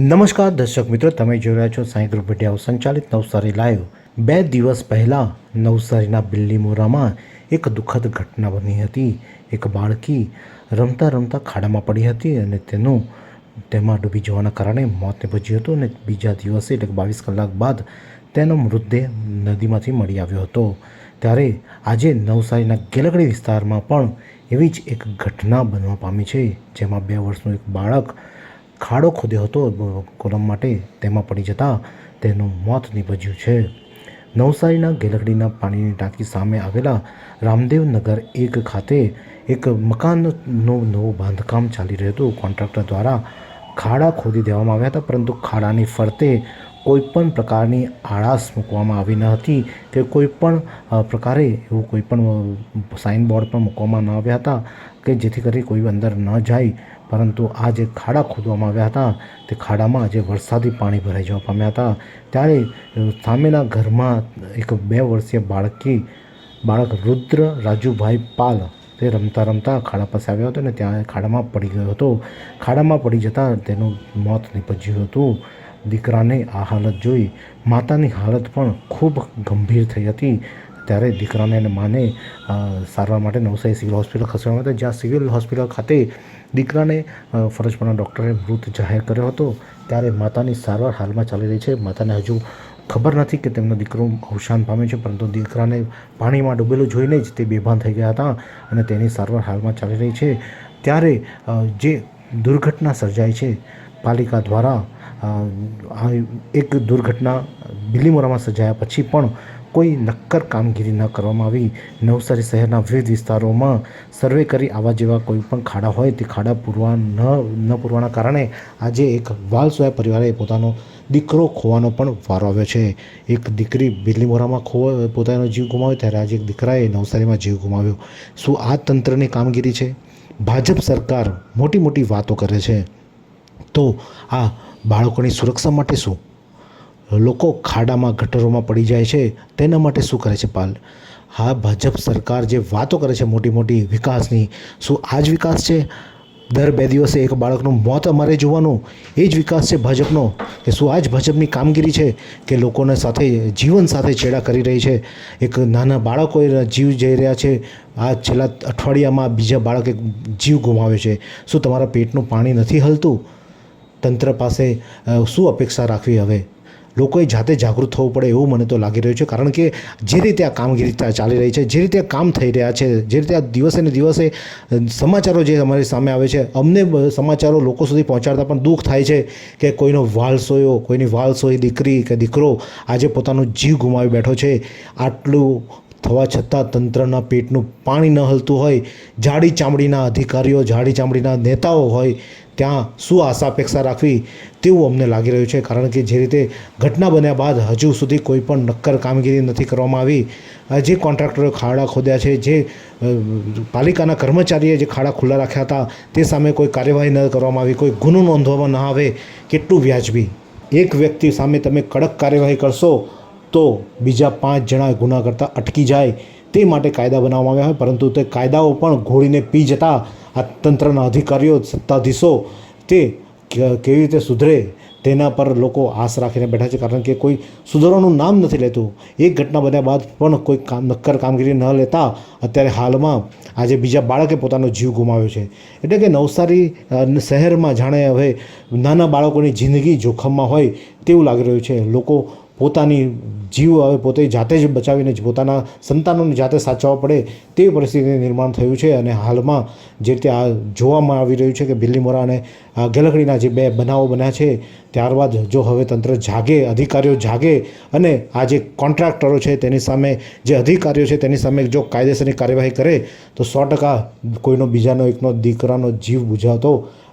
નમસ્કાર દર્શક મિત્રો, તમે જોઈ રહ્યા છો સાંઈ ગ્રુપ ભટિયાઓ સંચાલિત નવસારી લાઈવ. બે દિવસ પહેલાં નવસારીના બિલ્લીમોરામાં એક દુઃખદ ઘટના બની હતી. એક બાળકી રમતા રમતા ખાડામાં પડી હતી અને તેનું, તેમાં ડૂબી જવાના કારણે મોત નિપજ્યું હતું અને બીજા દિવસે, એટલે બાવીસ કલાક બાદ, તેનો મૃતદેહ નદીમાંથી મળી આવ્યો હતો. ત્યારે આજે નવસારીના ગેલગડી વિસ્તારમાં પણ એવી જ એક ઘટના બનવા પામી છે, જેમાં બે વર્ષનું એક બાળક ખાડો ખોદ્યો હતો કોલમ માટે. તેમાં પડી જતાં તેનું મોત નીપજ્યું છે. નવસારીના ગેલકડીના પાણીની ટાંકી સામે આવેલા રામદેવનગર એક ખાતે એક મકાનનું નવું બાંધકામ ચાલી રહ્યું હતું. કોન્ટ્રાક્ટર દ્વારા ખાડા ખોદી દેવામાં આવ્યા હતા, પરંતુ ખાડાની ફરતે કોઈપણ પ્રકારની આળાશ મૂકવામાં આવી ન હતી કે કોઈપણ પણ પ્રકારે એવું કોઈપણ સાઇનબોર્ડ પણ મૂકવામાં ન આવ્યા હતા કે જેથી કરી કોઈ અંદર ન જાય. પરંતુ આ જે ખાડા ખોદવામાં આવ્યા હતા, તે ખાડામાં જે વરસાદી પાણી ભરાઈ જવા પામ્યા હતા. ત્યારે સામેના ઘરમાં એક બે વર્ષીય બાળકી, બાળક રુદ્ર રાજુભાઈ પાલ, તે રમતા રમતા ખાડા પાસે આવ્યો હતો ને ત્યાં ખાડામાં પડી ગયો હતો. ખાડામાં પડી જતાં તેનું મોત નીપજ્યું હતું. દીકરાને આ હાલત જોઈ માતાની હાલત પણ ખૂબ ગંભીર થઈ હતી. ત્યારે દીકરાને અને માને સારવાર માટે નવસારી સિવિલ હોસ્પિટલ ખસેડવામાં હતા, જ્યાં સિવિલ હોસ્પિટલ ખાતે દીકરાને ફરજ ડૉક્ટરે મૃત જાહેર કર્યો હતો. ત્યારે માતાની સારવાર હાલમાં ચાલી રહી છે. માતાને હજુ ખબર નથી કે તેમનો દીકરો અવસાન પામ્યો છે, પરંતુ દીકરાને પાણીમાં ડૂબેલું જોઈને જ તે બેભાન થઈ ગયા હતા અને તેની સારવાર હાલમાં ચાલી રહી છે. ત્યારે જે દુર્ઘટના સર્જાઈ છે પાલિકા દ્વારા એક દુર્ઘટના બિલીમોરામાં સર્જાયા પછી પણ કોઈ નક્કર કામગીરી ન કરવામાં આવી. નવસારી શહેરના વિવિધ વિસ્તારોમાં સર્વે કરી આવા જેવા કોઈ પણ ખાડા હોય તે ખાડા પૂરવા ન ન પૂરવાના કારણે આજે એક વાલસોયા પરિવારે પોતાનો દીકરો ખોવાનો પણ વારો આવ્યો છે. એક દીકરી બિલીમોરામાં ખો, પોતાનો જીવ ગુમાવ્યો ત્યારે આજે એક દીકરાએ નવસારીમાં જીવ ગુમાવ્યો. શું આ તંત્રની કામગીરી છે? ભાજપ સરકાર મોટી મોટી વાતો કરે છે. તો આ બાળકોની સુરક્ષા માટે શું? લોકો ખાડામાં, ગટરોમાં પડી જાય છે, તેના માટે શું કરે છે પાલ? હા, ભાજપ સરકાર જે વાતો કરે છે મોટી મોટી વિકાસની, શું આ જ વિકાસ છે? દર બે દિવસે એક બાળકનું મોત અમારે જોવાનું, એ જ વિકાસ છે ભાજપનો? કે શું આ જ ભાજપની કામગીરી છે કે લોકોને સાથે, જીવન સાથે છેડા કરી રહી છે? એક નાના બાળકો જીવ જઈ રહ્યા છે, આ છેલ્લા અઠવાડિયામાં બીજા બાળકે જીવ ગુમાવ્યો છે. શું તમારા પેટનું પાણી નથી હલતું? તંત્ર પાસે શું અપેક્ષા રાખવી હવે? લોકોએ જાતે જાગૃત થવું પડે એવું મને તો લાગી રહ્યું છે. કારણ કે જે રીતે આ કામગીરી ચાલી રહી છે, જે રીતે કામ થઈ રહ્યા છે, જે રીતે આ દિવસે ને દિવસે સમાચારો જે અમારી સામે આવે છે, અમને સમાચારો લોકો સુધી પહોંચાડતા પણ દુઃખ થાય છે કે કોઈનો વાલસોયો કોઈની વાલ સોઈ દીકરી કે દીકરો આજે પોતાનો જીવ ગુમાવી બેઠો છે. આટલું થવા છતાં તંત્રના પેટનું પાણી ન હલતું હોય, જાડી ચામડીના અધિકારીઓ, જાડી ચામડીના નેતાઓ હોય ત્યાં શું આશા અપેક્ષા રાખવી તેવું અમને લાગી રહ્યું છે. કારણ કે જે રીતે ઘટના બન્યા બાદ હજુ સુધી કોઈ પણ નક્કર કામગીરી નથી કરવામાં આવી. જે કોન્ટ્રાક્ટરોએ ખાડા ખોદ્યા છે, જે પાલિકાના કર્મચારીએ જે ખાડા ખુલ્લા રાખ્યા હતા, તે સામે કોઈ કાર્યવાહી ન કરવામાં આવી, કોઈ ગુનો નોંધવામાં ન આવે, કેટલું વ્યાજબી. એક વ્યક્તિ સામે તમે કડક કાર્યવાહી કરશો તો બીજા પાંચ જણા ગુના કરતાં અટકી જાય તે માટે કાયદા બનાવવામાં આવ્યા હોય, પરંતુ તે કાયદાઓ પણ ઘોળીને પી જતા આ તંત્રના અધિકારીઓ, સત્તાધીશો તે કેવી રીતે સુધરે તેના પર લોકો આશ રાખીને બેઠા છે. કારણ કે કોઈ સુધારવાનું નામ નથી લેતું. એક ઘટના બન્યા બાદ પણ કોઈ કામ, નક્કર કામગીરી ન લેતા અત્યારે હાલમાં આજે બીજા બાળકે પોતાનો જીવ ગુમાવ્યો છે. એટલે કે નવસારી શહેરમાં જાણે હવે નાના બાળકોની જિંદગી જોખમમાં હોય તેવું લાગી રહ્યું છે. લોકો પોતાની જીવ હવે પોતે જાતે જ બચાવીને જ પોતાના સંતાનોને જાતે સાચવવા પડે તેવી પરિસ્થિતિનું નિર્માણ થયું છે અને હાલમાં જે રીતે આ જોવામાં આવી રહ્યું છે કે બિલ્લીમોરા અને આ ગેલખડીના જે બે બનાવો બન્યા છે, ત્યારબાદ જો હવે તંત્ર જાગે, અધિકારીઓ જાગે અને આ જે કોન્ટ્રાક્ટરો છે તેની સામે, જે અધિકારીઓ છે તેની સામે જો કાયદેસરની કાર્યવાહી કરે, તો સો ટકા કોઈનો બીજાનો એકનો દીકરાનો જીવ બુઝાવતો